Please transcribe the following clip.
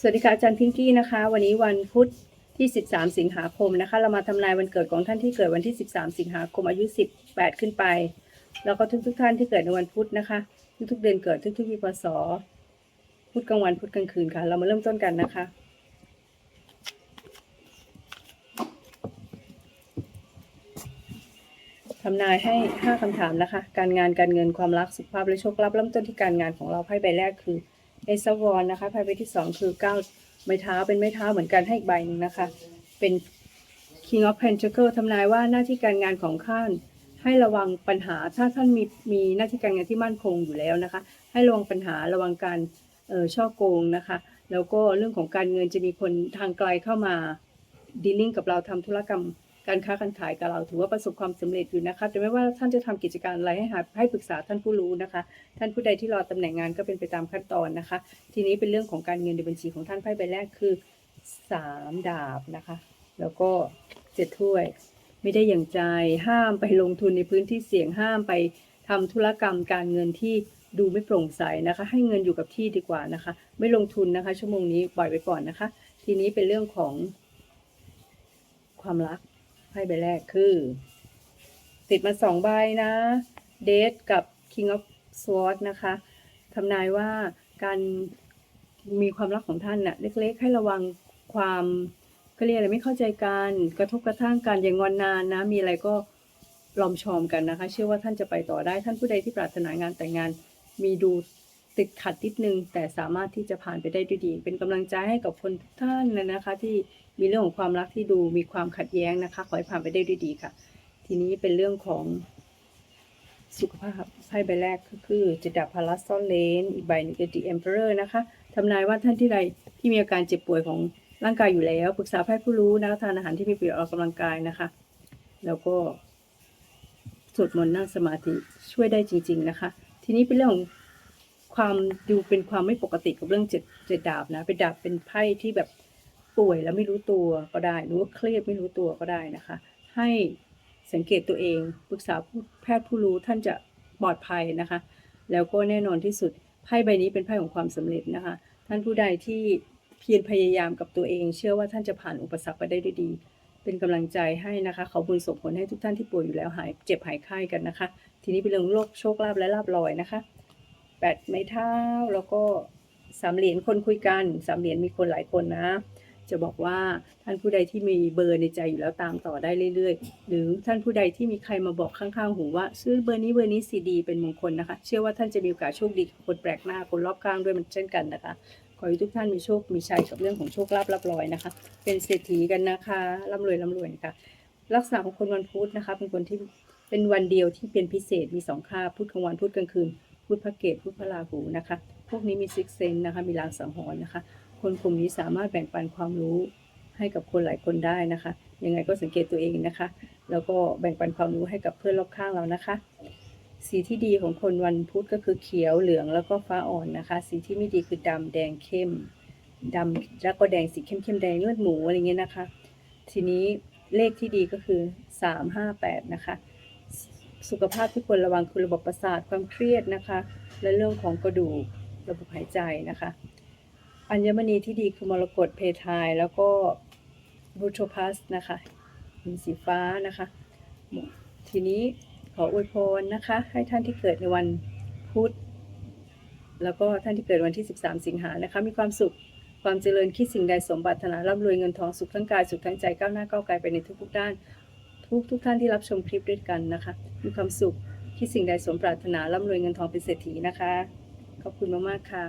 สวัสดีค่ะอาจารย์พิงกี้นะคะ วันนี้วันพุธที่ 13 สิงหาคมนะคะ เรามาทำนายวันเกิดของท่านที่เกิดวันที่ 13 สิงหาคมอายุ 18 ขึ้นไป แล้วก็ทุก ๆ ท่านที่เกิดในวันพุธนะคะ ทุกๆเดือนเกิดทุกๆปีพศพุธกลางวันพุธกลางคืนค่ะ เรามาเริ่มต้นกันนะคะทำนายให้ 5คำถามนะคะ การงานการเงินความรักสุขภาพและโชคลาภเริ่มต้นที่การงานของเราไพ่ใบแรกคือ เอซาวอนนะคะไพ่ใบที่2คือ9ไม้เท้าเป็นไม้เท้าเหมือนกันให้อีกใบหนึ่งนะคะ เป็น King of Pentacle ทำนายว่าหน้าที่การงานของท่านให้ระวังปัญหาถ้าท่านมีมีหน้าที่การงานที่มั่นคงอยู่แล้วนะคะ ให้ระวังปัญหาระวังการเอ่อช่อโกงนะคะ แล้วก็เรื่องของการเงินจะมีคนทางไกลเข้ามาดีลิ่งกับเราทำธุรกรรม การค้าการขายกับเราถือว่าประสบความสำเร็จอยู่นะคะแต่ไม่ว่าท่านจะทำกิจการอะไรให้หาให้ปรึกษาท่านผู้รู้นะคะ ท่านผู้ใดที่รอตำแหน่งงานก็เป็นไปตามขั้นตอนนะคะ ทีนี้เป็นเรื่องของการเงินในบัญชีของท่านไพ่ใบแรกคือสามดาบนะคะ แล้วก็เจ็ดถ้วย ไม่ได้อย่างใจห้ามไปลงทุนในพื้นที่เสี่ยงห้ามไปทำธุรกรรมการเงินที่ดูไม่โปร่งใสนะคะ ให้เงินอยู่กับที่ดีกว่านะคะ ไม่ลงทุนนะคะ ชั่วโมงนี้ปล่อยไปก่อนนะคะ ทีนี้เป็นเรื่องของความรัก ไพ่ใบแรกคือ ติดมาสองใบนะเดทกับ King of Swords นะคะทำนายว่าการมีความรักของท่านน่ะเล็กๆ ให้ระวังความก็เรียกอะไรไม่เข้าใจกันกระทบกระทั่งกันอย่างงอนนานนะ มีอะไรก็ลอมชอมกันนะคะ เชื่อว่าท่านจะไปต่อได้ท่านผู้ใดที่ปรารถนางานแต่งงานมีดู ติดขัดนิดนึง แต่สามารถที่จะผ่านไปได้ด้วยดี เป็นกำลังใจให้กับคนทุกท่านนะนะคะ ที่มีเรื่องของความรักที่ดูมีความขัดแย้งนะคะ ขอให้ผ่านไปได้ด้วยดีค่ะ ทีนี้เป็นเรื่องของสุขภาพไพ่ใบแรกก็คือจะดับพารัสซอนเลนอีกใบหนึงคือ The Emperor นะคะทำนายว่าท่านที่ใดที่มีอาการเจ็บป่วยของร่างกายอยู่แล้วปรึกษาแพทย์ผู้รู้นะคะทานอาหารที่มีประโยชน์ออกกำลังกายนะคะ แล้วก็สวดมนต์นั่งสมาธิช่วยได้จริง ๆ นะคะ ทีนี้เป็นเรื่องของ ความดูเป็นความไม่ปกติกับเรื่องเจ็ดเจ็ดดาบนะเป็นดาบเป็นไพ่ที่แบบป่วยแล้วไม่รู้ตัวก็ได้ หรือว่าเครียดไม่รู้ตัวก็ได้นะคะ ให้สังเกตตัวเองปรึกษาผู้แพทย์ผู้รู้ท่านจะปลอดภัยนะคะ แล้วก็แน่นอนที่สุดไพ่ใบนี้เป็นไพ่ของความสำเร็จนะคะ ท่านผู้ใดที่เพียรพยายามกับตัวเอง เชื่อว่าท่านจะผ่านอุปสรรคไปได้ด้วยดี เป็นกำลังใจให้นะคะขอบุญส่งผลให้ทุกท่านที่ป่วยอยู่แล้วหายเจ็บหายไข้กันนะคะ ทีนี้เป็นเรื่องโรคโชคลาภและลาบลอยนะคะ แปดไม้เท้าแล้วก็สามเหรียญคนคุยกันสามเหรียญมีคนหลายคนนะ จะบอกว่าท่านผู้ใดที่มีเบอร์ในใจอยู่แล้วตามต่อได้เรื่อยๆ หรือท่านผู้ใดที่มีใครมาบอกข้างๆหูว่า ซื้อเบอร์นี้เบอร์นี้ซีดีเป็นมงคลนะคะ เชื่อว่าท่านจะมีโอกาสโชคดีกับคนแปลกหน้าคนรอบข้างด้วยมันเช่นกันนะคะขอให้ทุกท่านมีโชค มีชัยกับเรื่องของโชคลาภรับรอยนะคะ เป็นเศรษฐีกันนะคะร่ำรวยร่ำรวยนะคะลักษณะของคนวันพุธนะคะ เป็นคนที่เป็นวันเดียวที่เป็นพิเศษมีสองค่าพุธกลางวันพุธกลางคืน พุทธเกตพุธพราหูนะคะ พวกนี้มีซิกเซนนะคะมีลางสังหรณ์นะคะ คนกลุ่มนี้สามารถแบ่งปันความรู้ให้กับคนหลายคนได้นะคะ ยังไงก็สังเกตตัวเองนะคะ แล้วก็แบ่งปันความรู้ให้กับเพื่อนรอบข้างเรานะคะ สีที่ดีของคนวันพุธก็คือเขียวเหลืองแล้วก็ฟ้าอ่อนนะคะ สีที่ไม่ดีคือดำแดงเข้มดำแล้วก็แดงสีเข้มเข้มๆแดงเลือดหมูอะไรเงี้ยนะคะ ทีนี้เลขที่ดีก็คือสามห้าแปดนะคะ สุขภาพที่ควรระวังคือระบบประสาทความเครียดนะคะ และเรื่องของกระดูกระบบหายใจนะคะ อัญมณีที่ดีคือมรกตเพทาย แล้วก็บูโทพัสนะคะหินสีฟ้านะคะ ทีนี้ขออวยพรนะคะ ให้ท่านที่เกิดในวันพุธแล้วก็ท่านที่เกิดวันที่ 13 สิงหานะคะ มีความสุขความเจริญคิดสิ่งใดสมบัติธนาร่ำรวยเงินทองสุขทั้งกายสุขทั้งใจก้าวหน้าก้าวไกลไปในทุกๆด้าน ทุกทุกท่านที่รับชมคลิปด้วยกันนะคะ มีความสุข คิดสิ่งใดสมปรารถนาร่ำรวยเงินทองเป็นเศรษฐีนะคะ ขอบคุณมากๆค่ะ